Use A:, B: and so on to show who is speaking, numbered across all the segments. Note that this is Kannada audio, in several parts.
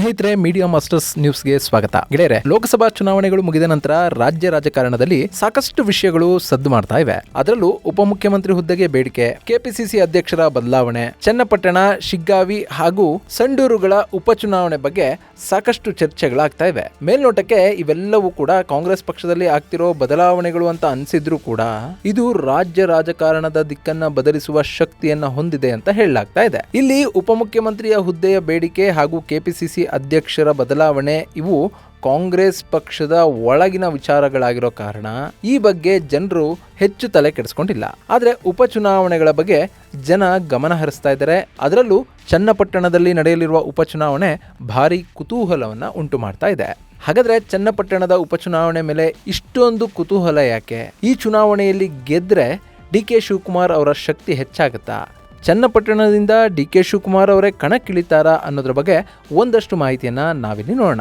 A: ಸ್ನೇಹಿತರೆ ಮೀಡಿಯಾ ಮಾಸ್ಟರ್ಸ್ ನ್ಯೂಸ್ಗೆ ಸ್ವಾಗತ. ಗೆಳೆಯರೆ, ಲೋಕಸಭಾ ಚುನಾವಣೆಗಳು ಮುಗಿದ ನಂತರ ರಾಜ್ಯ ರಾಜಕಾರಣದಲ್ಲಿ ಸಾಕಷ್ಟು ವಿಷಯಗಳು ಸದ್ದು ಮಾಡ್ತಾ ಇವೆ. ಅದರಲ್ಲೂ ಉಪಮುಖ್ಯಮಂತ್ರಿ ಹುದ್ದೆಗೆ ಬೇಡಿಕೆ, ಕೆಪಿಸಿಸಿ ಅಧ್ಯಕ್ಷರ ಬದಲಾವಣೆ, ಚನ್ನಪಟ್ಟಣ, ಶಿಗ್ಗಾವಿ ಹಾಗೂ ಸಂಡೂರುಗಳ ಉಪಚುನಾವಣೆ ಬಗ್ಗೆ ಸಾಕಷ್ಟು ಚರ್ಚೆಗಳಾಗ್ತಾ ಇವೆ. ಮೇಲ್ನೋಟಕ್ಕೆ ಇವೆಲ್ಲವೂ ಕೂಡ ಕಾಂಗ್ರೆಸ್ ಪಕ್ಷದಲ್ಲಿ ಆಗ್ತಿರೋ ಬದಲಾವಣೆಗಳು ಅಂತ ಅನ್ಸಿದ್ರು ಕೂಡ ಇದು ರಾಜ್ಯ ರಾಜಕಾರಣದ ದಿಕ್ಕನ್ನ ಬದಲಿಸುವ ಶಕ್ತಿಯನ್ನ ಹೊಂದಿದೆ ಅಂತ ಹೇಳಲಾಗ್ತಾ ಇದೆ. ಇಲ್ಲಿ ಉಪಮುಖ್ಯಮಂತ್ರಿಯ ಹುದ್ದೆಯ ಬೇಡಿಕೆ ಹಾಗೂ ಕೆಪಿಸಿಸಿ ಅಧ್ಯಕ್ಷರ ಬದಲಾವಣೆ ಇವು ಕಾಂಗ್ರೆಸ್ ಪಕ್ಷದ ಒಳಗಿನ ವಿಚಾರಗಳಾಗಿರೋ ಕಾರಣ. ಈ ಬಗ್ಗೆ ಜನರು ಹೆಚ್ಚು ತಲೆ ಕೆಡಿಸ್ಕೊಂಡಿಲ್ಲ. ಆದರೆ ಉಪಚುನಾವಣೆಗಳ ಬಗ್ಗೆ ಜನ ಗಮನ ಹರಿಸ್ತಾ ಇದ್ದಾರೆ. ಅದರಲ್ಲೂ ಚನ್ನಪಟ್ಟಣದಲ್ಲಿ ನಡೆಯಲಿರುವ ಉಪಚುನಾವಣೆ ಭಾರಿ ಕುತೂಹಲವನ್ನ ಉಂಟು ಮಾಡ್ತಾ ಇದೆ. ಹಾಗಾದ್ರೆ ಚನ್ನಪಟ್ಟಣದ ಉಪಚುನಾವಣೆ ಮೇಲೆ ಇಷ್ಟೊಂದು ಕುತೂಹಲ ಯಾಕೆ? ಈ ಚುನಾವಣೆಯಲ್ಲಿ ಗೆದ್ರೆ ಡಿ ಕೆ ಶಿವಕುಮಾರ್ ಅವರ ಶಕ್ತಿ ಹೆಚ್ಚಾಗುತ್ತಾ? ಚನ್ನಪಟ್ಟಣದಿಂದ ಡಿ ಕೆ ಶಿವಕುಮಾರ್ ಅವರೇ ಕಣಕ್ಕಿಳಿತಾರಾ ಅನ್ನೋದ್ರ ಬಗ್ಗೆ ಒಂದಷ್ಟು ಮಾಹಿತಿಯನ್ನ ನಾವಿಲ್ಲಿ ನೋಡೋಣ.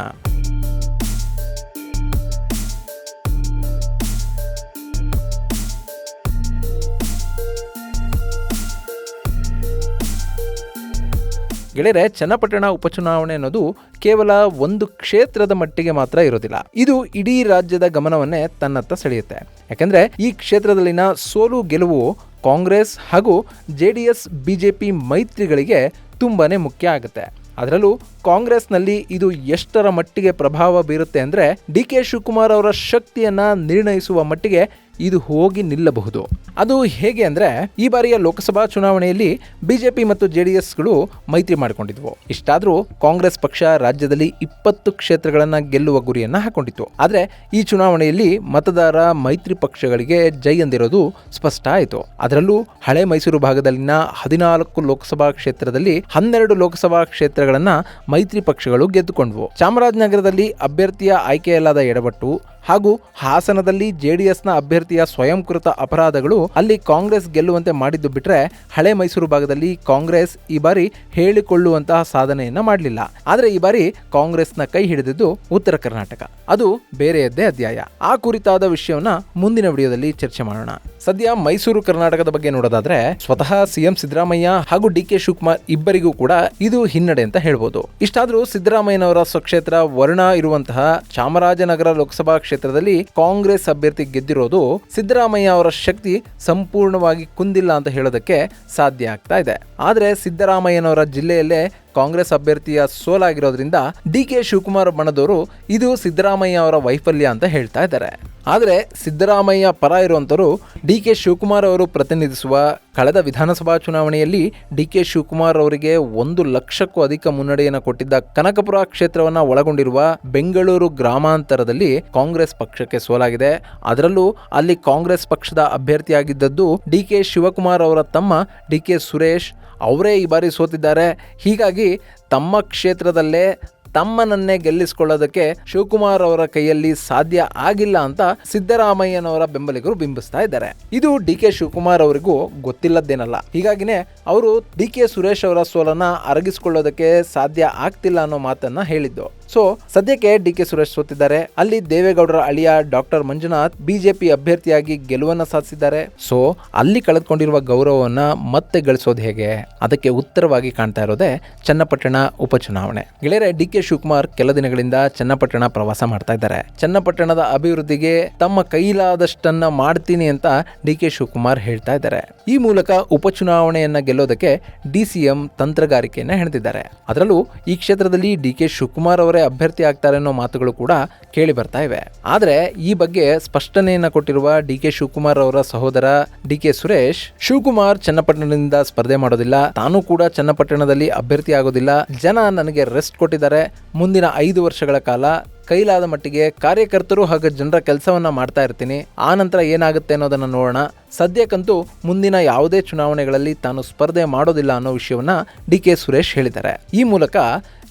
A: ಗೆಳೆಯರೆ, ಚನ್ನಪಟ್ಟಣ ಉಪಚುನಾವಣೆ ಅನ್ನೋದು ಕೇವಲ ಒಂದು ಕ್ಷೇತ್ರದ ಮಟ್ಟಿಗೆ ಮಾತ್ರ ಇರೋದಿಲ್ಲ. ಇದು ಇಡೀ ರಾಜ್ಯದ ಗಮನವನ್ನೇ ತನ್ನತ್ತ ಸೆಳೆಯುತ್ತೆ. ಯಾಕಂದ್ರೆ ಈ ಕ್ಷೇತ್ರದಲ್ಲಿನ ಸೋಲು ಗೆಲುವು ಕಾಂಗ್ರೆಸ್ ಹಾಗೂ ಜೆ ಡಿ ಎಸ್ ಬಿಜೆಪಿ ಮೈತ್ರಿಗಳಿಗೆ ತುಂಬಾ ಮುಖ್ಯ ಆಗುತ್ತೆ. ಅದರಲ್ಲೂ ಕಾಂಗ್ರೆಸ್ನಲ್ಲಿ ಇದು ಎಷ್ಟರ ಮಟ್ಟಿಗೆ ಪ್ರಭಾವ ಬೀರುತ್ತೆ ಅಂದರೆ ಡಿ ಕೆ ಶಿವಕುಮಾರ್ ಅವರ ಶಕ್ತಿಯನ್ನು ನಿರ್ಣಯಿಸುವ ಮಟ್ಟಿಗೆ ಇದು ಹೋಗಿ ನಿಲ್ಲಬಹುದು. ಅದು ಹೇಗೆ ಅಂದರೆ, ಈ ಬಾರಿಯ ಲೋಕಸಭಾ ಚುನಾವಣೆಯಲ್ಲಿ ಬಿಜೆಪಿ ಮತ್ತು ಜೆ ಡಿ ಎಸ್ಗಳು ಮೈತ್ರಿ ಮಾಡಿಕೊಂಡಿದ್ವು. ಇಷ್ಟಾದರೂ ಕಾಂಗ್ರೆಸ್ ಪಕ್ಷ ರಾಜ್ಯದಲ್ಲಿ ಇಪ್ಪತ್ತು ಕ್ಷೇತ್ರಗಳನ್ನು ಗೆಲ್ಲುವ ಗುರಿಯನ್ನು ಹಾಕೊಂಡಿತ್ತು. ಆದರೆ ಈ ಚುನಾವಣೆಯಲ್ಲಿ ಮತದಾರ ಮೈತ್ರಿ ಪಕ್ಷಗಳಿಗೆ ಜೈ ಎಂದಿರೋದು ಸ್ಪಷ್ಟ ಆಯಿತು. ಅದರಲ್ಲೂ ಹಳೆ ಮೈಸೂರು ಭಾಗದಲ್ಲಿನ ಹದಿನಾಲ್ಕು ಲೋಕಸಭಾ ಕ್ಷೇತ್ರದಲ್ಲಿ ಹನ್ನೆರಡು ಲೋಕಸಭಾ ಕ್ಷೇತ್ರಗಳನ್ನು ಮೈತ್ರಿ ಪಕ್ಷಗಳು ಗೆದ್ದುಕೊಂಡ್ವು. ಚಾಮರಾಜನಗರದಲ್ಲಿ ಅಭ್ಯರ್ಥಿಯ ಆಯ್ಕೆಯಲ್ಲಾದ ಎಡವಟ್ಟು ಹಾಗೂ ಹಾಸನದಲ್ಲಿ ಜೆಡಿಎಸ್ನ ಅಭ್ಯರ್ಥಿಯ ಸ್ವಯಂಕೃತ ಅಪರಾಧಗಳು ಅಲ್ಲಿ ಕಾಂಗ್ರೆಸ್ ಗೆಲ್ಲುವಂತೆ ಮಾಡಿದ್ದು ಬಿಟ್ರೆ ಹಳೆ ಮೈಸೂರು ಭಾಗದಲ್ಲಿ ಕಾಂಗ್ರೆಸ್ ಈ ಬಾರಿ ಹೇಳಿಕೊಳ್ಳುವಂತಹ ಸಾಧನೆಯನ್ನ ಮಾಡಲಿಲ್ಲ. ಆದರೆ ಈ ಬಾರಿ ಕಾಂಗ್ರೆಸ್ನ ಕೈ ಹಿಡಿದಿದ್ದು ಉತ್ತರ ಕರ್ನಾಟಕ. ಅದು ಬೇರೆಯದ್ದೇ ಅಧ್ಯಾಯ. ಆ ಕುರಿತಾದ ವಿಷಯವನ್ನ ಮುಂದಿನ ವಿಡಿಯೋದಲ್ಲಿ ಚರ್ಚೆ ಮಾಡೋಣ. ಸದ್ಯ ಮೈಸೂರು ಕರ್ನಾಟಕದ ಬಗ್ಗೆ ನೋಡೋದಾದ್ರೆ ಸ್ವತಃ ಸಿಎಂ ಸಿದ್ದರಾಮಯ್ಯ ಹಾಗೂ ಡಿ ಕೆ ಶಿವಕುಮಾರ್ ಇಬ್ಬರಿಗೂ ಕೂಡ ಇದು ಹಿನ್ನಡೆ ಅಂತ ಹೇಳ್ಬೋದು. ಇಷ್ಟಾದ್ರೂ ಸಿದ್ದರಾಮಯ್ಯನವರ ಸ್ವಕ್ಷೇತ್ರ ವರ್ಣ ಇರುವಂತಹ ಚಾಮರಾಜನಗರ ಲೋಕಸಭಾ ಕ್ಷೇತ್ರದಲ್ಲಿ ಕಾಂಗ್ರೆಸ್ ಅಭ್ಯರ್ಥಿ ಗೆದ್ದಿರೋದು ಸಿದ್ದರಾಮಯ್ಯ ಅವರ ಶಕ್ತಿ ಸಂಪೂರ್ಣವಾಗಿ ಕುಂದಿಲ್ಲ ಅಂತ ಹೇಳೋದಕ್ಕೆ ಸಾಧ್ಯ ಆಗ್ತಾ ಇದೆ. ಆದ್ರೆ ಸಿದ್ದರಾಮಯ್ಯನವರ ಜಿಲ್ಲೆಯಲ್ಲೇ ಕಾಂಗ್ರೆಸ್ ಅಭ್ಯರ್ಥಿಯ ಸೋಲಾಗಿರೋದ್ರಿಂದ ಡಿ ಕೆ ಶಿವಕುಮಾರ್ ಬಣದವರು ಇದು ಸಿದ್ದರಾಮಯ್ಯ ಅವರ ವೈಫಲ್ಯ ಅಂತ ಹೇಳ್ತಾ ಇದ್ದಾರೆ. ಆದರೆ ಸಿದ್ದರಾಮಯ್ಯ ಪರ ಇರುವಂತರು ಡಿ ಕೆ ಶಿವಕುಮಾರ್ ಅವರು ಪ್ರತಿನಿಧಿಸುವ ಕಳೆದ ವಿಧಾನಸಭಾ ಚುನಾವಣೆಯಲ್ಲಿ ಡಿ ಕೆ ಶಿವಕುಮಾರ್ ಅವರಿಗೆ ಒಂದು ಲಕ್ಷಕ್ಕೂ ಅಧಿಕ ಮುನ್ನಡೆಯನ್ನು ಕೊಟ್ಟಿದ್ದ ಕನಕಪುರ ಕ್ಷೇತ್ರವನ್ನ ಒಳಗೊಂಡಿರುವ ಬೆಂಗಳೂರು ಗ್ರಾಮಾಂತರದಲ್ಲಿ ಕಾಂಗ್ರೆಸ್ ಪಕ್ಷಕ್ಕೆ ಸೋಲಾಗಿದೆ. ಅದರಲ್ಲೂ ಅಲ್ಲಿ ಕಾಂಗ್ರೆಸ್ ಪಕ್ಷದ ಅಭ್ಯರ್ಥಿಯಾಗಿದ್ದದ್ದು ಡಿ ಕೆ ಶಿವಕುಮಾರ್ ಅವರ ತಮ್ಮ ಡಿ ಕೆ ಸುರೇಶ್ ಅವರೇ ಈ ಬಾರಿ ಸೋತಿದ್ದಾರೆ. ಹೀಗಾಗಿ ತಮ್ಮ ಕ್ಷೇತ್ರದಲ್ಲೇ ತಮ್ಮನನ್ನೇ ಗೆಲ್ಲಿಸಿಕೊಳ್ಳೋದಕ್ಕೆ ಶಿವಕುಮಾರ್ ಅವರ ಕೈಯಲ್ಲಿ ಸಾಧ್ಯ ಆಗಿಲ್ಲ ಅಂತ ಸಿದ್ದರಾಮಯ್ಯನವರ ಬೆಂಬಲಿಗರು ಬಿಂಬಿಸ್ತಾ ಇದ್ದಾರೆ. ಇದು ಡಿ ಕೆ ಶಿವಕುಮಾರ್ ಅವರಿಗೂ ಗೊತ್ತಿಲ್ಲದ್ದೇನಲ್ಲ. ಹೀಗಾಗಿನೇ ಅವರು ಡಿ ಕೆ ಸುರೇಶ್ ಅವರ ಸೋಲನ್ನ ಅರಗಿಸಿಕೊಳ್ಳೋದಕ್ಕೆ ಸಾಧ್ಯ ಆಗ್ತಿಲ್ಲ ಅನ್ನೋ ಮಾತನ್ನ ಹೇಳಿದ್ದು. ಸೊ ಸದ್ಯಕ್ಕೆ ಡಿ ಕೆ ಸುರೇಶ್ ಸೋತಿದ್ದಾರೆ. ಅಲ್ಲಿ ದೇವೇಗೌಡರ ಅಳಿಯ ಡಾಕ್ಟರ್ ಮಂಜುನಾಥ್ ಬಿಜೆಪಿ ಅಭ್ಯರ್ಥಿಯಾಗಿ ಗೆಲುವನ್ನ ಸಾಧಿಸಿದ್ದಾರೆ. ಸೊ ಅಲ್ಲಿ ಕಳೆದುಕೊಂಡಿರುವ ಗೌರವವನ್ನ ಮತ್ತೆ ಗಳಿಸೋದು ಹೇಗೆ? ಅದಕ್ಕೆ ಉತ್ತರವಾಗಿ ಕಾಣ್ತಾ ಇರೋದೇ ಚನ್ನಪಟ್ಟಣ ಉಪಚುನಾವಣೆ. ಗೆಳೆಯರೆ, ಡಿ ಕೆ ಶಿವಕುಮಾರ್ ಕೆಲ ದಿನಗಳಿಂದ ಚನ್ನಪಟ್ಟಣ ಪ್ರವಾಸ ಮಾಡ್ತಾ ಇದ್ದಾರೆ. ಚನ್ನಪಟ್ಟಣದ ಅಭಿವೃದ್ಧಿಗೆ ತಮ್ಮ ಕೈಲಾದಷ್ಟನ್ನ ಮಾಡ್ತೀನಿ ಅಂತ ಡಿ ಕೆ ಶಿವಕುಮಾರ್ ಹೇಳ್ತಾ ಇದ್ದಾರೆ. ಈ ಮೂಲಕ ಉಪಚುನಾವಣೆಯನ್ನ ಗೆಲ್ಲೋದಕ್ಕೆ ಡಿ ಸಿ ಎಂ ತಂತ್ರಗಾರಿಕೆಯನ್ನ ಹೆಣೆದಿದ್ದಾರೆ. ಅದರಲ್ಲೂ ಈ ಕ್ಷೇತ್ರದಲ್ಲಿ ಡಿ ಕೆ ಶಿವಕುಮಾರ್ ಅವರೇ ಅಭ್ಯರ್ಥಿ ಆಗ್ತಾರೆ ಅನ್ನೋ ಮಾತುಗಳು ಕೂಡ ಕೇಳಿ ಬರ್ತಾ ಇವೆ. ಆದರೆ ಈ ಬಗ್ಗೆ ಸ್ಪಷ್ಟನೆಯನ್ನ ಕೊಟ್ಟಿರುವ ಡಿ ಕೆ ಶಿವಕುಮಾರ್ ಅವರ ಸಹೋದರ ಡಿ ಕೆ ಸುರೇಶ್, ಶಿವಕುಮಾರ್ ಚನ್ನಪಟ್ಟಣದಿಂದ ಸ್ಪರ್ಧೆ ಮಾಡೋದಿಲ್ಲ. ತಾನು ಕೂಡ ಚನ್ನಪಟ್ಟಣದಲ್ಲಿ ಅಭ್ಯರ್ಥಿ ಆಗೋದಿಲ್ಲ. ಜನ ನನಗೆ ರೆಸ್ಟ್ ಕೊಟ್ಟಿದ್ದಾರೆ. ಮುಂದಿನ ಐದು ವರ್ಷಗಳ ಕಾಲ ಕೈಲಾದ ಮಟ್ಟಿಗೆ ಕಾರ್ಯಕರ್ತರು ಹಾಗೂ ಜನರ ಕೆಲಸವನ್ನ ಮಾಡ್ತಾ ಇರ್ತೀನಿ. ಆ ನಂತರ ಏನಾಗುತ್ತೆ ಅನ್ನೋದನ್ನ ನೋಡೋಣ. ಸದ್ಯಕ್ಕಂತೂ ಮುಂದಿನ ಯಾವುದೇ ಚುನಾವಣೆಗಳಲ್ಲಿ ತಾನು ಸ್ಪರ್ಧೆ ಮಾಡೋದಿಲ್ಲ ಅನ್ನೋ ವಿಷಯವನ್ನ ಡಿ ಕೆ ಸುರೇಶ್ ಹೇಳಿದ್ದಾರೆ. ಈ ಮೂಲಕ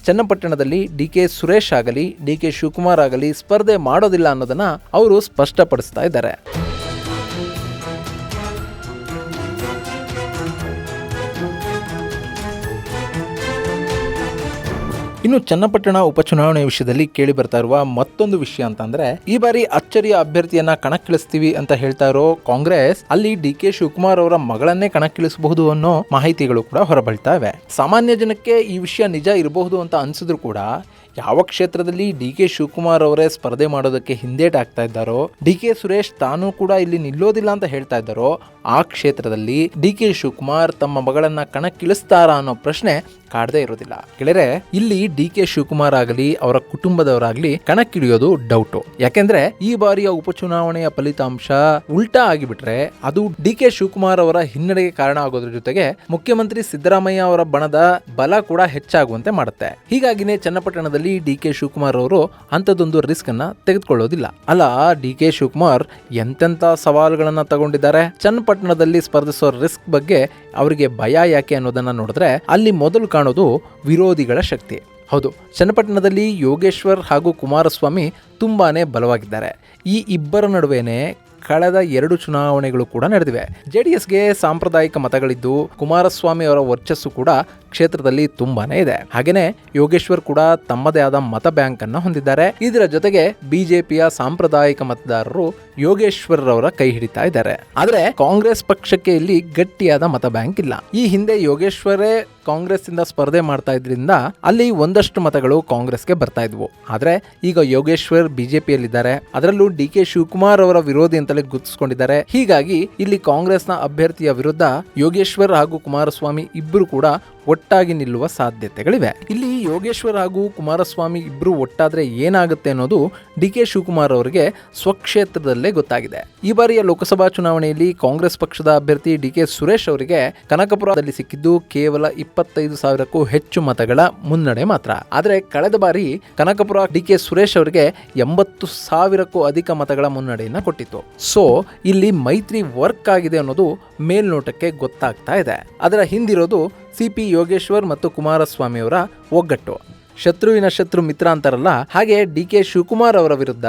A: ಚನ್ನಪಟ್ಟಣದಲ್ಲಿ ಡಿ ಕೆ ಸುರೇಶ್ ಆಗಲಿ ಡಿ ಕೆ ಶಿವಕುಮಾರ್ ಆಗಲಿ ಸ್ಪರ್ಧೆ ಮಾಡೋದಿಲ್ಲ ಅನ್ನೋದನ್ನ ಅವರು ಸ್ಪಷ್ಟಪಡಿಸ್ತಾ ಇದ್ದಾರೆ. ಇನ್ನು ಚನ್ನಪಟ್ಟಣ ಉಪಚುನಾವಣೆ ವಿಷಯದಲ್ಲಿ ಕೇಳಿ ಬರ್ತಾ ಇರುವ ಮತ್ತೊಂದು ವಿಷಯ ಅಂತಂದ್ರೆ, ಈ ಬಾರಿ ಅಚ್ಚರಿಯ ಅಭ್ಯರ್ಥಿಯನ್ನ ಕಣಕ್ಕಿಳಿಸ್ತೀವಿ ಅಂತ ಹೇಳ್ತಾ ಇರೋ ಕಾಂಗ್ರೆಸ್, ಅಲ್ಲಿ ಡಿ ಕೆ ಶಿವಕುಮಾರ್ ಅವರ ಮಗಳನ್ನೇ ಕಣಕ್ಕಿಳಿಸಬಹುದು ಅನ್ನೋ ಮಾಹಿತಿಗಳು ಕೂಡ ಹೊರಬಳ್ತಾ ಇವೆ. ಸಾಮಾನ್ಯ ಜನಕ್ಕೆ ಈ ವಿಷಯ ನಿಜ ಇರಬಹುದು ಅಂತ ಅನ್ಸಿದ್ರು ಕೂಡ, ಯಾವ ಕ್ಷೇತ್ರದಲ್ಲಿ ಡಿ ಕೆ ಶಿವಕುಮಾರ್ ಅವರೇ ಸ್ಪರ್ಧೆ ಮಾಡೋದಕ್ಕೆ ಹಿಂದೇಟಾಗ್ತಾ ಇದ್ದಾರೋ, ಡಿ ಕೆ ಸುರೇಶ್ ತಾನು ಕೂಡ ಇಲ್ಲಿ ನಿಲ್ಲೋದಿಲ್ಲ ಅಂತ ಹೇಳ್ತಾ ಇದ್ದಾರೋ ಆ ಕ್ಷೇತ್ರದಲ್ಲಿ ಡಿ ಕೆ ಶಿವಕುಮಾರ್ ತಮ್ಮ ಮಗಳನ್ನ ಕಣಕ್ಕಿಳಿಸ್ತಾರಾ ಅನ್ನೋ ಪ್ರಶ್ನೆ ಕಾಡದೇ ಇರೋದಿಲ್ಲ. ಗೆಳೆಯರೆ, ಇಲ್ಲಿ ಡಿ ಕೆ ಶಿವಕುಮಾರ್ ಆಗಲಿ, ಅವರ ಕುಟುಂಬದವರಾಗ್ಲಿ ಕಣಕ್ಕಿಳಿಯೋದು ಡೌಟು. ಯಾಕೆಂದ್ರೆ ಈ ಬಾರಿಯ ಉಪಚುನಾವಣೆಯ ಫಲಿತಾಂಶ ಉಲ್ಟಾ ಆಗಿಬಿಟ್ರೆ ಅದು ಡಿ ಕೆ ಶಿವಕುಮಾರ್ ಅವರ ಹಿನ್ನಡೆಗೆ ಕಾರಣ ಆಗೋದ್ರ ಜೊತೆಗೆ ಮುಖ್ಯಮಂತ್ರಿ ಸಿದ್ದರಾಮಯ್ಯ ಅವರ ಬಣದ ಬಲ ಕೂಡ ಹೆಚ್ಚಾಗುವಂತೆ ಮಾಡುತ್ತೆ. ಹೀಗಾಗಿನೇ ಚನ್ನಪಟ್ಟಣದಲ್ಲಿ ಡಿ ಕೆ ಶಿವಕುಮಾರ್ ಅವರು ಅಂಥದ್ದೊಂದು ರಿಸ್ಕ್ ಅನ್ನ ತೆಗೆದುಕೊಳ್ಳೋದಿಲ್ಲ. ಅಲ್ಲ ಡಿ ಕೆ ಶಿವಕುಮಾರ್ ಎಂತೆಂತ ಸವಾಲುಗಳನ್ನ ತಗೊಂಡಿದ್ದಾರೆ? ಚನ್ನಪಟ್ಟಣದಲ್ಲಿ ಸ್ಪರ್ಧಿಸೋ ರಿಸ್ಕ್ ಬಗ್ಗೆ ಅವರಿಗೆ ಭಯ ಯಾಕೆ ಅನ್ನೋದನ್ನ ನೋಡಿದ್ರೆ ಅಲ್ಲಿ ಮೊದಲು ಕಾಣೋದು ವಿರೋಧಿಗಳ ಶಕ್ತಿ. ಹೌದು, ಚನ್ನಪಟ್ಟಣದಲ್ಲಿ ಯೋಗೇಶ್ವರ್ ಹಾಗೂ ಕುಮಾರಸ್ವಾಮಿ ತುಂಬಾನೇ ಬಲವಾಗಿದ್ದಾರೆ. ಈ ಇಬ್ಬರ ನಡುವೆನೇ ಕಳೆದ ಎರಡು ಚುನಾವಣೆಗಳು ಕೂಡ ನಡೆದಿವೆ. ಜೆ ಡಿ ಎಸ್ಗೆ ಸಾಂಪ್ರದಾಯಿಕ ಮತಗಳಿದ್ದು ಕುಮಾರಸ್ವಾಮಿ ಅವರ ವರ್ಚಸ್ಸು ಕೂಡ ಕ್ಷೇತ್ರದಲ್ಲಿ ತುಂಬಾನೇ ಇದೆ. ಹಾಗೇನೆ ಯೋಗೇಶ್ವರ್ ಕೂಡ ತಮ್ಮದೇ ಆದ ಮತ ಬ್ಯಾಂಕ್ ಅನ್ನ ಹೊಂದಿದ್ದಾರೆ. ಇದರ ಜೊತೆಗೆ ಬಿಜೆಪಿಯ ಸಾಂಪ್ರದಾಯಿಕ ಮತದಾರರು ಯೋಗೇಶ್ವರ್ ಅವರ ಕೈ ಹಿಡಿತಾ ಇದ್ದಾರೆ. ಆದರೆ ಕಾಂಗ್ರೆಸ್ ಪಕ್ಷಕ್ಕೆ ಇಲ್ಲಿ ಗಟ್ಟಿಯಾದ ಮತ ಬ್ಯಾಂಕ್ ಇಲ್ಲ. ಈ ಹಿಂದೆ ಯೋಗೇಶ್ವರೇ ಕಾಂಗ್ರೆಸ್ ಇಂದ ಸ್ಪರ್ಧೆ ಮಾಡ್ತಾ ಇದ್ರಿಂದ ಅಲ್ಲಿ ಒಂದಷ್ಟು ಮತಗಳು ಕಾಂಗ್ರೆಸ್ಗೆ ಬರ್ತಾ ಇದ್ವು. ಆದ್ರೆ ಈಗ ಯೋಗೇಶ್ವರ್ ಬಿಜೆಪಿಯಲ್ಲಿದ್ದಾರೆ. ಅದರಲ್ಲೂ ಡಿ ಕೆ ಶಿವಕುಮಾರ್ ಅವರ ವಿರೋಧಿ ಅಂತಲೇ ಗುರುತಿಸಿಕೊಂಡಿದ್ದಾರೆ. ಹೀಗಾಗಿ ಇಲ್ಲಿ ಕಾಂಗ್ರೆಸ್ನ ಅಭ್ಯರ್ಥಿಯ ವಿರುದ್ಧ ಯೋಗೇಶ್ವರ್ ಹಾಗೂ ಕುಮಾರಸ್ವಾಮಿ ಇಬ್ಬರು ಕೂಡ ಒಟ್ಟಾಗಿ ನಿಲ್ಲುವ ಸಾಧ್ಯತೆಗಳಿವೆ. ಇಲ್ಲಿ ಯೋಗೇಶ್ವರ್ ಹಾಗೂ ಕುಮಾರಸ್ವಾಮಿ ಇಬ್ಬರು ಒಟ್ಟಾದ್ರೆ ಏನಾಗುತ್ತೆ ಅನ್ನೋದು ಡಿ ಕೆ ಶಿವಕುಮಾರ್ ಅವರಿಗೆ ಸ್ವಕ್ಷೇತ್ರದಲ್ಲೇ ಗೊತ್ತಾಗಿದೆ. ಈ ಬಾರಿಯ ಲೋಕಸಭಾ ಚುನಾವಣೆಯಲ್ಲಿ ಕಾಂಗ್ರೆಸ್ ಪಕ್ಷದ ಅಭ್ಯರ್ಥಿ ಡಿ ಕೆ ಸುರೇಶ್ ಅವರಿಗೆ ಕನಕಪುರದಲ್ಲಿ ಸಿಕ್ಕಿದ್ದು ಕೇವಲ ಇಪ್ಪತ್ತೈದು ಸಾವಿರಕ್ಕೂ ಹೆಚ್ಚು ಮತಗಳ ಮುನ್ನಡೆ ಮಾತ್ರ. ಆದರೆ ಕಳೆದ ಬಾರಿ ಕನಕಪುರ ಡಿ ಕೆ ಸುರೇಶ್ ಅವರಿಗೆ ಎಂಬತ್ತು ಸಾವಿರಕ್ಕೂ ಅಧಿಕ ಮತಗಳ ಮುನ್ನಡೆಯನ್ನ ಕೊಟ್ಟಿತ್ತು. ಸೊ, ಇಲ್ಲಿ ಮೈತ್ರಿ ವರ್ಕ್ ಆಗಿದೆ ಅನ್ನೋದು ಮೇಲ್ನೋಟಕ್ಕೆ ಗೊತ್ತಾಗ್ತಾ ಇದೆ. ಅದರ ಹಿಂದಿರೋದು ಸಿ ಪಿ ಯೋಗೇಶ್ವರ್ ಮತ್ತು ಕುಮಾರಸ್ವಾಮಿಯವರ ಒಗ್ಗಟ್ಟು. ಶತ್ರುವಿನ ಶತ್ರು ಮಿತ್ರ ಅಂತಾರಲ್ಲ, ಹಾಗೆ ಡಿ ಕೆ ಶಿವಕುಮಾರ್ ಅವರ ವಿರುದ್ಧ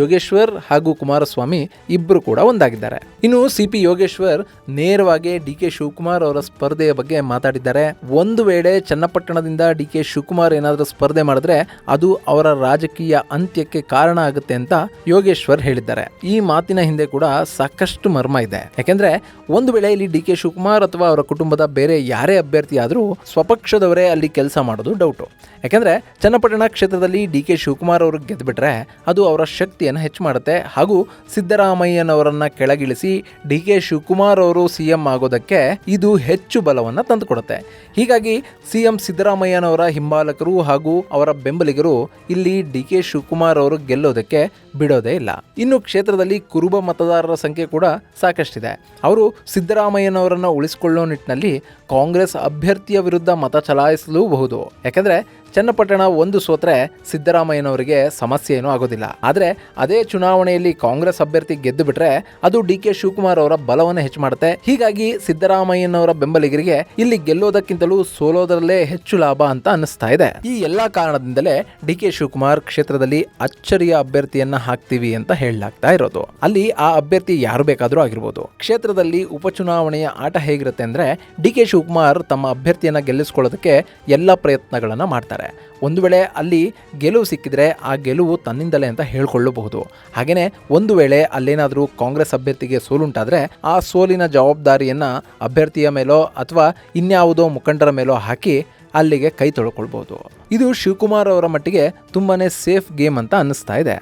A: ಯೋಗೇಶ್ವರ್ ಹಾಗೂ ಕುಮಾರಸ್ವಾಮಿ ಇಬ್ಬರು ಕೂಡ ಒಂದಾಗಿದ್ದಾರೆ. ಇನ್ನು ಸಿ ಪಿ ಯೋಗೇಶ್ವರ್ ನೇರವಾಗಿ ಡಿ ಕೆ ಶಿವಕುಮಾರ್ ಅವರ ಸ್ಪರ್ಧೆಯ ಬಗ್ಗೆ ಮಾತಾಡಿದ್ದಾರೆ. ಒಂದು ವೇಳೆ ಚನ್ನಪಟ್ಟಣದಿಂದ ಡಿ ಕೆ ಶಿವಕುಮಾರ್ ಏನಾದರೂ ಸ್ಪರ್ಧೆ ಮಾಡಿದ್ರೆ ಅದು ಅವರ ರಾಜಕೀಯ ಅಂತ್ಯಕ್ಕೆ ಕಾರಣ ಆಗುತ್ತೆ ಅಂತ ಯೋಗೇಶ್ವರ್ ಹೇಳಿದ್ದಾರೆ. ಈ ಮಾತಿನ ಹಿಂದೆ ಕೂಡ ಸಾಕಷ್ಟು ಮರ್ಮ ಇದೆ. ಯಾಕೆಂದ್ರೆ ಒಂದು ವೇಳೆ ಇಲ್ಲಿ ಡಿ ಕೆ ಶಿವಕುಮಾರ್ ಅಥವಾ ಅವರ ಕುಟುಂಬದ ಬೇರೆ ಯಾರೇ ಅಭ್ಯರ್ಥಿ ಆದರೂ ಸ್ವಪಕ್ಷದವರೇ ಅಲ್ಲಿ ಕೆಲಸ ಮಾಡೋದು ಡೌಟು ಯಾಕೆಂದ್ರೆ ಚನ್ನಪಟ್ಟಣ ಕ್ಷೇತ್ರದಲ್ಲಿ ಡಿ ಕೆ ಶಿವಕುಮಾರ್ ಅವರು ಗೆದ್ದುಬಿಟ್ರೆ ಅದು ಅವರ ಶಕ್ತಿಯನ್ನು ಹೆಚ್ಚು ಮಾಡುತ್ತೆ. ಹಾಗೂ ಸಿದ್ದರಾಮಯ್ಯನವರನ್ನು ಕೆಳಗಿಳಿಸಿ ಡಿ ಕೆ ಶಿವಕುಮಾರ್ ಅವರು ಸಿ ಎಂ ಆಗೋದಕ್ಕೆ ಇದು ಹೆಚ್ಚು ಬಲವನ್ನು ತಂದುಕೊಡುತ್ತೆ. ಹೀಗಾಗಿ ಸಿ ಎಂ ಸಿದ್ದರಾಮಯ್ಯನವರ ಹಿಂಬಾಲಕರು ಹಾಗೂ ಅವರ ಬೆಂಬಲಿಗರು ಇಲ್ಲಿ ಡಿ ಕೆ ಶಿವಕುಮಾರ್ ಅವರು ಗೆಲ್ಲೋದಕ್ಕೆ ಬಿಡೋದೇ ಇಲ್ಲ. ಇನ್ನು ಕ್ಷೇತ್ರದಲ್ಲಿ ಕುರುಬ ಮತದಾರರ ಸಂಖ್ಯೆ ಕೂಡ ಸಾಕಷ್ಟಿದೆ. ಅವರು ಸಿದ್ದರಾಮಯ್ಯನವರನ್ನು ಉಳಿಸಿಕೊಳ್ಳೋ ನಿಟ್ಟಿನಲ್ಲಿ ಕಾಂಗ್ರೆಸ್ ಅಭ್ಯರ್ಥಿಯ ವಿರುದ್ಧ ಮತ ಚಲಾಯಿಸಲೂಬಹುದು. ಯಾಕಂದ್ರೆ ಚನ್ನಪಟ್ಟಣ ಒಂದು ಸೋತ್ರೆ ಸಿದ್ದರಾಮಯ್ಯನವರಿಗೆ ಸಮಸ್ಯೆ ಏನೂ ಆಗೋದಿಲ್ಲ. ಆದರೆ ಅದೇ ಚುನಾವಣೆಯಲ್ಲಿ ಕಾಂಗ್ರೆಸ್ ಅಭ್ಯರ್ಥಿ ಗೆದ್ದು ಬಿಟ್ರೆ ಅದು ಡಿ ಕೆ ಶಿವಕುಮಾರ್ ಅವರ ಬಲವನ್ನು ಹೆಚ್ಚು ಮಾಡುತ್ತೆ. ಹೀಗಾಗಿ ಸಿದ್ದರಾಮಯ್ಯನವರ ಬೆಂಬಲಿಗರಿಗೆ ಇಲ್ಲಿ ಗೆಲ್ಲೋದಕ್ಕಿಂತಲೂ ಸೋಲೋದರಲ್ಲೇ ಹೆಚ್ಚು ಲಾಭ ಅಂತ ಅನ್ನಿಸ್ತಾ ಇದೆ. ಈ ಎಲ್ಲಾ ಕಾರಣದಿಂದಲೇ ಡಿ ಕೆ ಶಿವಕುಮಾರ್ ಕ್ಷೇತ್ರದಲ್ಲಿ ಅಚ್ಚರಿಯ ಅಭ್ಯರ್ಥಿಯನ್ನ ಹಾಕ್ತೀವಿ ಅಂತ ಹೇಳಲಾಗ್ತಾ ಇರೋದು. ಅಲ್ಲಿ ಆ ಅಭ್ಯರ್ಥಿ ಯಾರು ಬೇಕಾದರೂ ಆಗಿರ್ಬೋದು. ಕ್ಷೇತ್ರದಲ್ಲಿ ಉಪಚುನಾವಣೆಯ ಆಟ ಹೇಗಿರುತ್ತೆ ಅಂದ್ರೆ ಡಿ ಕೆ ಶಿವಕುಮಾರ್ ತಮ್ಮ ಅಭ್ಯರ್ಥಿಯನ್ನ ಗೆಲ್ಲಿಸ್ಕೊಳ್ಳೋದಕ್ಕೆ ಎಲ್ಲ ಪ್ರಯತ್ನಗಳನ್ನ ಮಾಡ್ತಾರೆ. ಒಂದು ವೇಳೆ ಅಲ್ಲಿ ಗೆಲುವು ಸಿಕ್ಕಿದ್ರೆ ಆ ಗೆಲುವು ತನ್ನಿಂದಲೇ ಅಂತ ಹೇಳ್ಕೊಳ್ಳಬಹುದು. ಹಾಗೆಯೇ ಒಂದು ವೇಳೆ ಅಲ್ಲೇನಾದರೂ ಕಾಂಗ್ರೆಸ್ ಅಭ್ಯರ್ಥಿಗೆ ಸೋಲುಂಟಾದರೆ ಆ ಸೋಲಿನ ಜವಾಬ್ದಾರಿಯನ್ನು ಅಭ್ಯರ್ಥಿಯ ಮೇಲೋ ಅಥವಾ ಇನ್ಯಾವುದೋ ಮುಖಂಡರ ಮೇಲೋ ಹಾಕಿ ಅಲ್ಲಿಗೆ ಕೈ ತೊಳ್ಕೊಳ್ಬಹುದು. ಇದು ಶಿವಕುಮಾರ್ ಅವರ ಮಟ್ಟಿಗೆ ತುಂಬಾ ಸೇಫ್ ಗೇಮ್ ಅಂತ ಅನ್ನಿಸ್ತಾ ಇದೆ.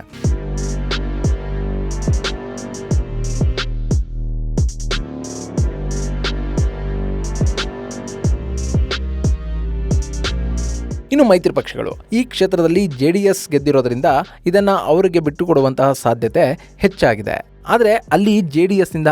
A: ಇನ್ನು ಮೈತ್ರಿ ಪಕ್ಷಗಳು. ಈ ಕ್ಷೇತ್ರದಲ್ಲಿ ಜೆಡಿಎಸ್ ಗೆದ್ದಿರೋದ್ರಿಂದ ಇದನ್ನ ಅವರಿಗೆ ಬಿಟ್ಟುಕೊಡುವಂತಹ ಸಾಧ್ಯತೆ ಹೆಚ್ಚಾಗಿದೆ. ಆದರೆ ಅಲ್ಲಿ ಜೆ ಡಿ ಎಸ್ನಿಂದ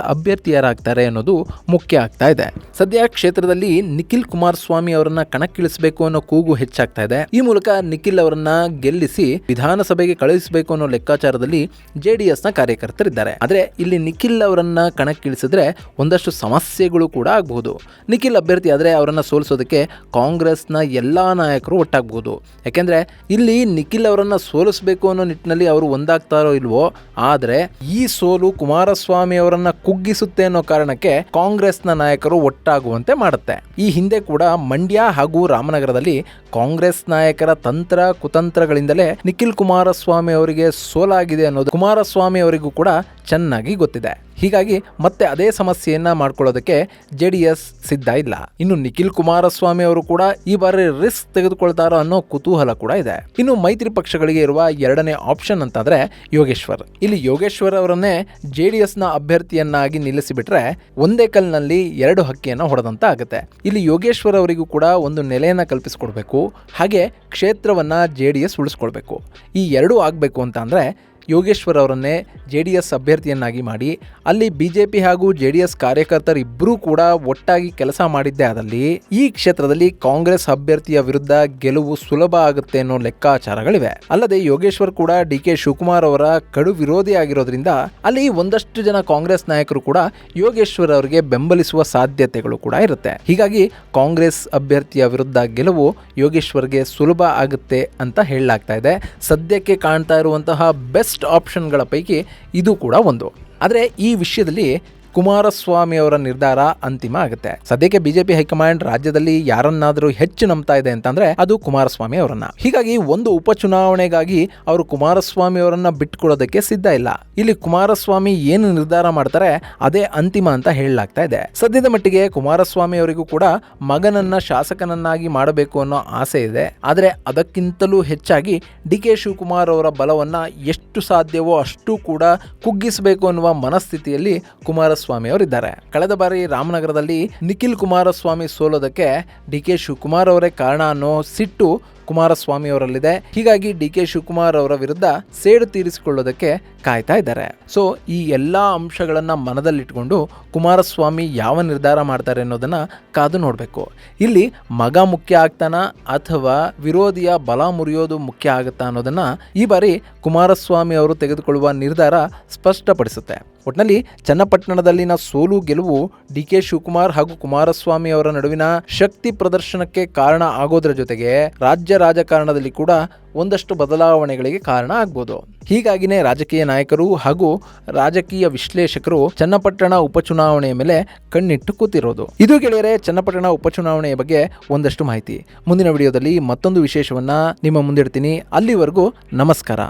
A: ಅನ್ನೋದು ಮುಖ್ಯ ಆಗ್ತಾ ಇದೆ. ಸದ್ಯ ಕ್ಷೇತ್ರದಲ್ಲಿ ನಿಖಿಲ್ ಕುಮಾರಸ್ವಾಮಿ ಅವರನ್ನ ಕಣಕ್ಕಿಳಿಸಬೇಕು ಅನ್ನೋ ಕೂಗು ಹೆಚ್ಚಾಗ್ತಾ ಇದೆ. ಈ ಮೂಲಕ ನಿಖಿಲ್ ಅವರನ್ನ ಗೆಲ್ಲಿಸಿ ವಿಧಾನಸಭೆಗೆ ಕಳುಹಿಸಬೇಕು ಅನ್ನೋ ಲೆಕ್ಕಾಚಾರದಲ್ಲಿ ಜೆ ಡಿ ಎಸ್ನ ಕಾರ್ಯಕರ್ತರಿದ್ದಾರೆ. ಆದರೆ ಇಲ್ಲಿ ನಿಖಿಲ್ ಅವರನ್ನ ಕಣಕ್ಕಿಳಿಸಿದ್ರೆ ಒಂದಷ್ಟು ಸಮಸ್ಯೆಗಳು ಕೂಡ ಆಗಬಹುದು. ನಿಖಿಲ್ ಅಭ್ಯರ್ಥಿ ಆದರೆ ಅವರನ್ನ ಸೋಲಿಸೋದಕ್ಕೆ ಕಾಂಗ್ರೆಸ್ನ ಎಲ್ಲಾ ನಾಯಕರು ಒಟ್ಟಾಗಬಹುದು. ಯಾಕೆಂದ್ರೆ ಇಲ್ಲಿ ನಿಖಿಲ್ ಅವರನ್ನ ಸೋಲಿಸಬೇಕು ಅನ್ನೋ ನಿಟ್ಟಿನಲ್ಲಿ ಅವರು ಒಂದಾಗ್ತಾರೋ ಇಲ್ವೋ, ಆದರೆ ಈ ಸೋಲು ಕುಮಾರಸ್ವಾಮಿ ಅವರನ್ನ ಕುಗ್ಗಿಸುತ್ತೆ ಅನ್ನೋ ಕಾರಣಕ್ಕೆ ಕಾಂಗ್ರೆಸ್ನ ನಾಯಕರು ಒಟ್ಟಾಗುವಂತೆ ಮಾಡುತ್ತೆ. ಈ ಹಿಂದೆ ಕೂಡ ಮಂಡ್ಯ ಹಾಗೂ ರಾಮನಗರದಲ್ಲಿ ಕಾಂಗ್ರೆಸ್ ನಾಯಕರ ತಂತ್ರ, ಕುತಂತ್ರಗಳಿಂದಲೇ ನಿಖಿಲ್ ಕುಮಾರಸ್ವಾಮಿ ಅವರಿಗೆ ಸೋಲಾಗಿದೆ ಅನ್ನೋದು ಕುಮಾರಸ್ವಾಮಿ ಅವರಿಗೂ ಕೂಡ ಚೆನ್ನಾಗಿ ಗೊತ್ತಿದೆ. ಹೀಗಾಗಿ ಮತ್ತೆ ಅದೇ ಸಮಸ್ಯೆಯನ್ನ ಮಾಡ್ಕೊಳ್ಳೋದಕ್ಕೆ ಜೆ ಡಿ ಎಸ್ ಸಿದ್ಧ ಇಲ್ಲ. ಇನ್ನು ನಿಖಿಲ್ ಕುಮಾರಸ್ವಾಮಿ ಅವರು ಕೂಡ ಈ ಬಾರಿ ರಿಸ್ಕ್ ತೆಗೆದುಕೊಳ್ತಾರೋ ಅನ್ನೋ ಕುತೂಹಲ ಕೂಡ ಇದೆ. ಇನ್ನು ಮೈತ್ರಿ ಪಕ್ಷಗಳಿಗೆ ಇರುವ ಎರಡನೇ ಆಪ್ಷನ್ ಅಂತಂದ್ರೆ ಯೋಗೇಶ್ವರ್. ಇಲ್ಲಿ ಯೋಗೇಶ್ವರ್ ಅವರನ್ನೇ ಜೆ ಡಿ ಎಸ್ನ ಅಭ್ಯರ್ಥಿಯನ್ನಾಗಿ ನಿಲ್ಲಿಸಿಬಿಟ್ರೆ ಒಂದೇ ಕಲ್ನಲ್ಲಿ ಎರಡು ಹಕ್ಕಿಯನ್ನು ಹೊಡೆದಂತ ಆಗುತ್ತೆ. ಇಲ್ಲಿ ಯೋಗೇಶ್ವರ್ ಅವರಿಗೂ ಕೂಡ ಒಂದು ನೆಲೆಯನ್ನ ಕಲ್ಪಿಸಿಕೊಡ್ಬೇಕು. ಹಾಗೆ ಕ್ಷೇತ್ರವನ್ನ ಜೆ ಡಿ ಎಸ್ ಉಳಿಸ್ಕೊಳ್ಬೇಕು. ಈ ಎರಡೂ ಆಗಬೇಕು ಅಂತ ಅಂದ್ರೆ ಯೋಗೇಶ್ವರ್ ಅವರನ್ನೇ ಜೆ ಡಿ ಎಸ್ ಅಭ್ಯರ್ಥಿಯನ್ನಾಗಿ ಮಾಡಿ, ಅಲ್ಲಿ ಬಿ ಜೆ ಪಿ ಹಾಗೂ ಜೆ ಡಿ ಎಸ್ ಕಾರ್ಯಕರ್ತರಿಬ್ಬರೂ ಕೂಡ ಒಟ್ಟಾಗಿ ಕೆಲಸ ಮಾಡಿದ್ದೇ ಆದಲ್ಲಿ, ಈ ಕ್ಷೇತ್ರದಲ್ಲಿ ಕಾಂಗ್ರೆಸ್ ಅಭ್ಯರ್ಥಿಯ ವಿರುದ್ಧ ಗೆಲುವು ಸುಲಭ ಆಗುತ್ತೆ ಅನ್ನೋ ಲೆಕ್ಕಾಚಾರಗಳಿವೆ. ಅಲ್ಲದೆ ಯೋಗೇಶ್ವರ್ ಕೂಡ ಡಿ ಕೆ ಶಿವಕುಮಾರ್ ಅವರ ಕಡು ವಿರೋಧಿ ಆಗಿರೋದ್ರಿಂದ, ಅಲ್ಲಿ ಒಂದಷ್ಟು ಜನ ಕಾಂಗ್ರೆಸ್ ನಾಯಕರು ಕೂಡ ಯೋಗೇಶ್ವರ್ ಅವರಿಗೆ ಬೆಂಬಲಿಸುವ ಸಾಧ್ಯತೆಗಳು ಕೂಡ ಇರುತ್ತೆ. ಹೀಗಾಗಿ ಕಾಂಗ್ರೆಸ್ ಅಭ್ಯರ್ಥಿಯ ವಿರುದ್ಧ ಗೆಲುವು ಯೋಗೇಶ್ವರ್ಗೆ ಸುಲಭ ಆಗುತ್ತೆ ಅಂತ ಹೇಳಲಾಗ್ತಾ ಇದೆ. ಸದ್ಯಕ್ಕೆ ಕಾಣ್ತಾ ಇರುವಂತಹ ಬೆಸ್ಟ್ ಆಪ್ಷನ್ಗಳ ಪೈಕಿ ಇದು ಕೂಡ ಒಂದು. ಆದರೆ ಈ ವಿಷಯದಲ್ಲಿ ಕುಮಾರಸ್ವಾಮಿ ಅವರ ನಿರ್ಧಾರ ಅಂತಿಮ ಆಗುತ್ತೆ. ಸದ್ಯಕ್ಕೆ ಬಿಜೆಪಿ ಹೈಕಮಾಂಡ್ ರಾಜ್ಯದಲ್ಲಿ ಯಾರನ್ನಾದರೂ ಹೆಚ್ಚು ನಂಬ್ತಾ ಇದೆ ಅಂತಂದ್ರೆ ಅದು ಕುಮಾರಸ್ವಾಮಿ ಅವರನ್ನ. ಹೀಗಾಗಿ ಒಂದು ಉಪಚುನಾವಣೆಗಾಗಿ ಅವರು ಕುಮಾರಸ್ವಾಮಿ ಅವರನ್ನ ಬಿಟ್ಕೊಡೋದಕ್ಕೆ ಸಿದ್ಧ ಇಲ್ಲ. ಇಲ್ಲಿ ಕುಮಾರಸ್ವಾಮಿ ಏನು ನಿರ್ಧಾರ ಮಾಡ್ತಾರೆ ಅದೇ ಅಂತಿಮ ಅಂತ ಹೇಳಲಾಗ್ತಾ ಇದೆ. ಸದ್ಯದ ಮಟ್ಟಿಗೆ ಕುಮಾರಸ್ವಾಮಿ ಅವರಿಗೂ ಕೂಡ ಮಗನನ್ನ ಶಾಸಕನನ್ನಾಗಿ ಮಾಡಬೇಕು ಅನ್ನೋ ಆಸೆ ಇದೆ. ಆದರೆ ಅದಕ್ಕಿಂತಲೂ ಹೆಚ್ಚಾಗಿ ಡಿ ಕೆ ಶಿವಕುಮಾರ್ ಅವರ ಬಲವನ್ನ ಎಷ್ಟು ಸಾಧ್ಯವೋ ಅಷ್ಟು ಕೂಡ ಕುಗ್ಗಿಸಬೇಕು ಅನ್ನುವ ಮನಸ್ಥಿತಿಯಲ್ಲಿ ಕುಮಾರಸ್ವಾಮಿ ಅವರಿದ್ದಾರೆ. ಕಳೆದ ಬಾರಿ ರಾಮನಗರದಲ್ಲಿ ನಿಖಿಲ್ ಕುಮಾರಸ್ವಾಮಿ ಸೋಲೋದಕ್ಕೆ ಡಿ ಕೆ ಶಿವಕುಮಾರ್ ಅವರೇ ಕಾರಣ ಅನ್ನೋ ಸಿಟ್ಟು ಕುಮಾರಸ್ವಾಮಿ ಅವರಲ್ಲಿದೆ. ಹೀಗಾಗಿ ಡಿ ಕೆ ಶಿವಕುಮಾರ್ ಅವರ ವಿರುದ್ಧ ಸೇಡು ತೀರಿಸಿಕೊಳ್ಳೋದಕ್ಕೆ ಕಾಯ್ತಾ ಇದ್ದಾರೆ. ಸೊ ಈ ಎಲ್ಲ ಅಂಶಗಳನ್ನ ಮನದಲ್ಲಿಟ್ಕೊಂಡು ಕುಮಾರಸ್ವಾಮಿ ಯಾವ ನಿರ್ಧಾರ ಮಾಡ್ತಾರೆ ಅನ್ನೋದನ್ನ ಕಾದು ನೋಡಬೇಕು. ಇಲ್ಲಿ ಮಗ ಮುಖ್ಯ ಆಗ್ತಾನ ಅಥವಾ ವಿರೋಧಿಯ ಬಲ ಮುರಿಯೋದು ಮುಖ್ಯ ಆಗುತ್ತಾ ಅನ್ನೋದನ್ನ ಈ ಬಾರಿ ಕುಮಾರಸ್ವಾಮಿ ಅವರು ತೆಗೆದುಕೊಳ್ಳುವ ನಿರ್ಧಾರ ಸ್ಪಷ್ಟಪಡಿಸುತ್ತೆ. ಒಟ್ನಲ್ಲಿ ಚನ್ನಪಟ್ಟಣದಲ್ಲಿನ ಸೋಲು ಗೆಲುವು ಡಿ ಕೆ ಶಿವಕುಮಾರ್ ಹಾಗೂ ಕುಮಾರಸ್ವಾಮಿ ಅವರ ನಡುವಿನ ಶಕ್ತಿ ಪ್ರದರ್ಶನಕ್ಕೆ ಕಾರಣ ಆಗೋದ್ರ ಜೊತೆಗೆ ರಾಜ್ಯ ರಾಜಕಾರಣದಲ್ಲಿ ಕೂಡ ಒಂದಷ್ಟು ಬದಲಾವಣೆಗಳಿಗೆ ಕಾರಣ ಆಗ್ಬೋದು. ಹೀಗಾಗಿನೇ ರಾಜಕೀಯ ನಾಯಕರು ಹಾಗೂ ರಾಜಕೀಯ ವಿಶ್ಲೇಷಕರು ಚನ್ನಪಟ್ಟಣ ಉಪಚುನಾವಣೆಯ ಮೇಲೆ ಕಣ್ಣಿಟ್ಟು ಕೂತಿರೋದು. ಇದು ಗೆಳೆಯರೆ, ಚನ್ನಪಟ್ಟಣ ಉಪಚುನಾವಣೆಯ ಬಗ್ಗೆ ಒಂದಷ್ಟು ಮಾಹಿತಿ. ಮುಂದಿನ ವಿಡಿಯೋದಲ್ಲಿ ಮತ್ತೊಂದು ವಿಶೇಷವನ್ನ ನಿಮ್ಮ ಮುಂದಿಡ್ತೀನಿ. ಅಲ್ಲಿವರೆಗೂ ನಮಸ್ಕಾರ.